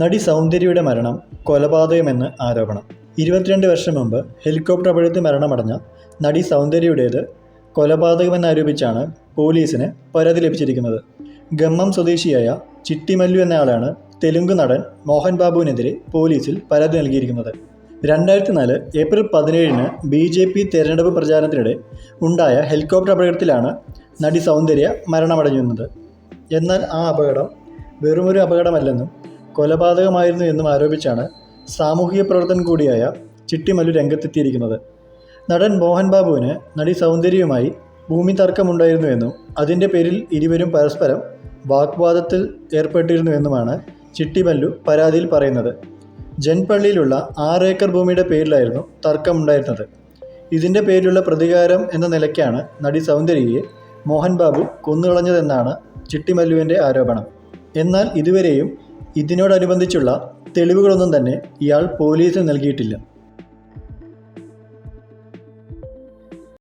നടി സൗന്ദര്യയുടെ മരണം കൊലപാതകമെന്ന് ആരോപണം. ഇരുപത്തിരണ്ട് വർഷം മുമ്പ് ഹെലികോപ്റ്റർ അപകടത്തിൽ മരണമടഞ്ഞ നടി സൗന്ദര്യയുടേത് കൊലപാതകമെന്നാരോപിച്ചാണ് പോലീസിന് പരാതി ലഭിച്ചിരിക്കുന്നത്. ഗമ്മം സ്വദേശിയായ ചിട്ടിമല്ലു എന്നയാളാണ് തെലുങ്ക് നടൻ മോഹൻ ബാബുവിനെതിരെ പോലീസിൽ പരാതി നൽകിയിരിക്കുന്നത്. രണ്ടായിരത്തി നാല് ഏപ്രിൽ പതിനേഴിന് ബി ജെ പി തെരഞ്ഞെടുപ്പ് പ്രചാരണത്തിനിടെ ഉണ്ടായ ഹെലികോപ്റ്റർ അപകടത്തിലാണ് നടി സൗന്ദര്യ മരണമടഞ്ഞിരുന്നത് എന്നാൽ ആ അപകടം വെറുമൊരു അപകടമല്ലെന്നും കൊലപാതകമായിരുന്നു എന്നും ആരോപിച്ചാണ് സാമൂഹിക പ്രവർത്തകൻ കൂടിയായ ചിട്ടിമല്ലു രംഗത്തെത്തിയിരിക്കുന്നത്. നടൻ മോഹൻ ബാബുവിന് നടി സൗന്ദര്യവുമായി ഭൂമി തർക്കമുണ്ടായിരുന്നുവെന്നും അതിന്റെ പേരിൽ ഇരുവരും പരസ്പരം വാഗ്വാദത്തിൽ ഏർപ്പെട്ടിരുന്നു ഏർപ്പെട്ടിരുന്നുവെന്നുമാണ് ചിട്ടിമല്ലു പരാതിയിൽ പറയുന്നത്. ജൻപള്ളിയിലുള്ള ആറ് ഏക്കർ ഭൂമിയുടെ പേരിലായിരുന്നു തർക്കമുണ്ടായിരുന്നത്. ഇതിന്റെ പേരിലുള്ള പ്രതികാരം എന്ന നിലയ്ക്കാണ് നടി സൗന്ദര്യയെ മോഹൻ ബാബു കൊന്നുകളഞ്ഞതെന്നാണ് ചിട്ടിമല്ലുവിന്റെ ആരോപണം. എന്നാൽ ഇതുവരെയും ഇതിനോടനുബന്ധിച്ചുള്ള തെളിവുകളൊന്നും തന്നെ ഇയാൾ പോലീസിന് നൽകിയിട്ടില്ല.